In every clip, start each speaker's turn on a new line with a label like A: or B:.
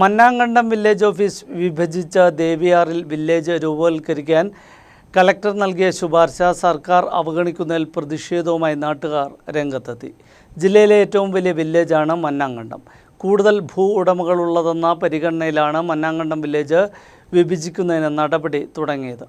A: Mannankandam village office വിഭജിച്ച ദേവിയാറിൽ village രൂപവൽക്കരിക്കാൻ collector നൽകിയ ശുപാർശ സർക്കാർ അവഗണിക്കുന്നതിൽ പ്രതിഷേധവുമായി നാട്ടുകാർ രംഗത്തെത്തി. ജില്ലയിലെ ഏറ്റവും വലിയ വില്ലേജാണ് മന്നാങ്കണ്ടം. കൂടുതൽ ഭൂ ഉടമകളുള്ളതെന്ന പരിഗണനയിലാണ് മന്നാങ്കണ്ടം വില്ലേജ് വിഭജിക്കുന്നതിന് നടപടി തുടങ്ങിയത്.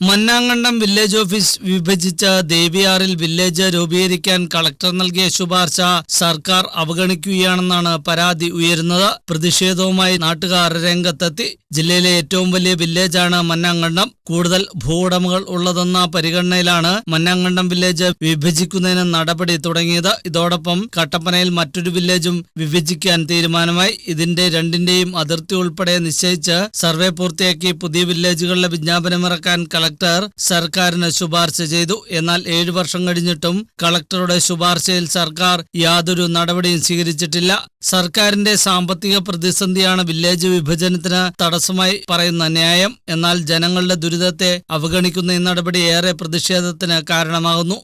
A: മന്നാങ്കണ്ടം വില്ലേജ് ഓഫീസ് വിഭജിച്ച ദേവിയാറിൽ വില്ലേജ് രൂപീകരിക്കാൻ കളക്ടർ നൽകിയ ശുപാർശ സർക്കാർ അവഗണിക്കുകയാണെന്നാണ് പരാതി ഉയരുന്നത്. പ്രതിഷേധവുമായി നാട്ടുകാർ രംഗത്തെത്തി. ജില്ലയിലെ ഏറ്റവും വലിയ വില്ലേജാണ് മന്നാങ്കണ്ടം. കൂടുതൽ ഭൂവുടമകൾ ഉള്ളതെന്ന പരിഗണനയിലാണ് മന്നാങ്കണ്ടം വില്ലേജ് വിഭജിക്കുന്നതിന് നടപടി തുടങ്ങിയത്. ഇതോടൊപ്പം കട്ടപ്പനയിൽ മറ്റൊരു വില്ലേജും വിഭജിക്കാൻ തീരുമാനമായി. ഇതിന്റെ രണ്ടിന്റെയും അതിർത്തി ഉൾപ്പെടെ നിശ്ചയിച്ച് സർവേ പൂർത്തിയാക്കി പുതിയ വില്ലേജുകളിലെ വിജ്ഞാപനമിറക്കാൻ കളക്ടർ സർക്കാരിന് ശുപാർശ ചെയ്തു. എന്നാൽ ഏഴു വർഷം കഴിഞ്ഞിട്ടും കളക്ടറുടെ ശുപാർശയിൽ സർക്കാർ യാതൊരു നടപടിയും സ്വീകരിച്ചിട്ടില്ല. സർക്കാരിന്റെ സാമ്പത്തിക പ്രതിസന്ധിയാണ് വില്ലേജ് വിഭജനത്തിന് തടസ്സമായി പറയുന്ന ന്യായം. എന്നാൽ ജനങ്ങളുടെ ദുരിതത്തെ അവഗണിക്കുന്ന ഈ നടപടി ഏറെ പ്രതിഷേധത്തിന് കാരണമാകുന്നു.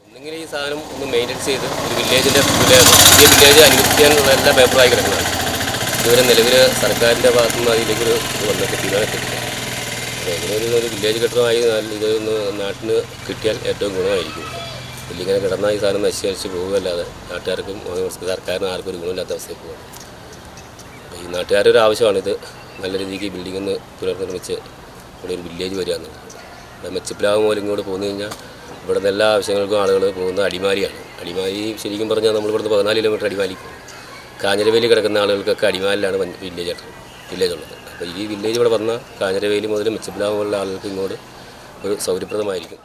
B: ഒന്നെങ്കിൽ ഈ സാധനം ഒന്ന് മെയിന്റെനൻസ് ചെയ്ത് ഒരു വില്ലേജിന്റെ പുതിയ വില്ലേജ് അനുവദിക്കാനുള്ള എല്ലാ പേപ്പറായി കിടക്കുന്നതാണ് ഇതുവരെ നിലവിൽ സർക്കാരിന്റെ ഭാഗത്തുനിന്ന് അതിലേക്കൊരു വന്നിട്ട് തീരുമാനത്തില്ല എങ്ങനെയൊരു ഒരു വില്ലേജ് കെട്ടിടമായി ഇതൊന്ന് നാട്ടിന് കിട്ടിയാൽ ഏറ്റവും ഗുണമായിരിക്കും. ഇല്ലിങ്ങനെ കിടന്നാൽ ഈ സാധനം നശിച്ച് പോകുകയല്ലാതെ നാട്ടുകാർക്കും സർക്കാരിനും ആർക്കും ഒരു ഗുണമില്ലാത്ത അവസ്ഥയിൽ പോകും അപ്പോൾ ഈ ഒരു ആവശ്യമാണിത് നല്ല രീതിക്ക് ബിൽഡിംഗ് ഒന്ന് പുനർനിർമ്മിച്ച് ഇവിടെ ഒരു വില്ലേജ് വരിക എന്നുള്ളത്. ഇവിടെ മെച്ചപ്പിലാവ് ഇങ്ങോട്ട് പോന്നു കഴിഞ്ഞാൽ ഇവിടുന്ന് എല്ലാ ആവശ്യങ്ങൾക്കും ആളുകൾ പോകുന്നത് അടിമാലിയാണ്. അടിമാലി ശരിക്കും പറഞ്ഞാൽ നമ്മൾ ഇവിടുന്ന് പതിനാല് കിലോമീറ്റർ അടിമാലിക്കും കാഞ്ഞിരവേലി കിടക്കുന്ന ആളുകൾക്കൊക്കെ അടിമാലിലാണ് വില്ലേജ് ആയിട്ട് വില്ലേജ് ഉള്ളത് അപ്പോൾ ഈ വില്ലേജ് ഇവിടെ വന്ന കാഞ്ഞിരവേലി മുതൽ മിച്ചപ്പിലാവ് പോലുള്ള ആളുകൾക്ക് ഇങ്ങോട്ട് ഒരു സൗകര്യപ്രദമായിരിക്കും.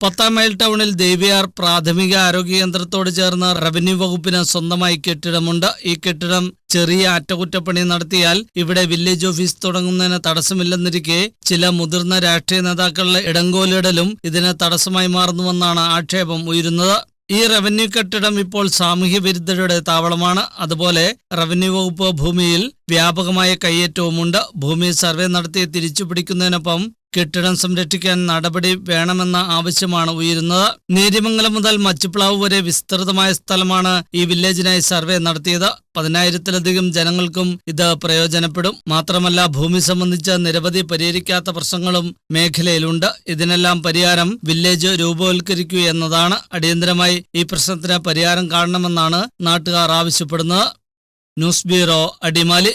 A: പത്താം മൈൽ ടൗണിൽ ദേവിയാർ പ്രാഥമിക ആരോഗ്യ കേന്ദ്രത്തോട് ചേർന്ന റവന്യൂ വകുപ്പിന് സ്വന്തമായി കെട്ടിടമുണ്ട്. ഈ കെട്ടിടം ചെറിയ അറ്റകുറ്റപ്പണി നടത്തിയാൽ ഇവിടെ വില്ലേജ് ഓഫീസ് തുടങ്ങുന്നതിന് തടസ്സമില്ലെന്നിരിക്കെ ചില മുതിർന്ന രാഷ്ട്രീയ നേതാക്കളുടെ ഇടങ്കോലിടലും ഇതിന് തടസ്സമായി മാറുന്നുവെന്നാണ് ആക്ഷേപം ഉയരുന്നത്. ഈ റവന്യൂ കെട്ടിടം ഇപ്പോൾ സാമൂഹ്യ വിരുദ്ധരുടെ താവളമാണ്. അതുപോലെ റവന്യൂ വകുപ്പ് ഭൂമിയിൽ വ്യാപകമായ കയ്യേറ്റവുമുണ്ട്. ഭൂമി സർവേ നടത്തി തിരിച്ചുപിടിക്കുന്നതിനൊപ്പം കെട്ടിടം സംരക്ഷിക്കാൻ നടപടി വേണമെന്ന ആവശ്യമാണ് ഉയരുന്നത്. നേര്യമംഗലം മുതൽ മച്ചുപ്ലാവ് വരെ വിസ്തൃതമായ സ്ഥലമാണ് ഈ വില്ലേജിനായി സർവേ നടത്തിയത്. പതിനായിരത്തിലധികം ജനങ്ങൾക്കും ഇത് പ്രയോജനപ്പെടും. മാത്രമല്ല ഭൂമി സംബന്ധിച്ച നിരവധി പരിഹരിക്കാത്ത പ്രശ്നങ്ങളും മേഖലയിലുണ്ട്. ഇതിനെല്ലാം പരിഹാരം വില്ലേജ് രൂപവൽക്കരിക്കുക എന്നതാണ്. അടിയന്തരമായി ഈ പ്രശ്നത്തിന് പരിഹാരം കാണണമെന്നാണ് നാട്ടുകാർ ആവശ്യപ്പെടുന്നത്. News bureau Adimali.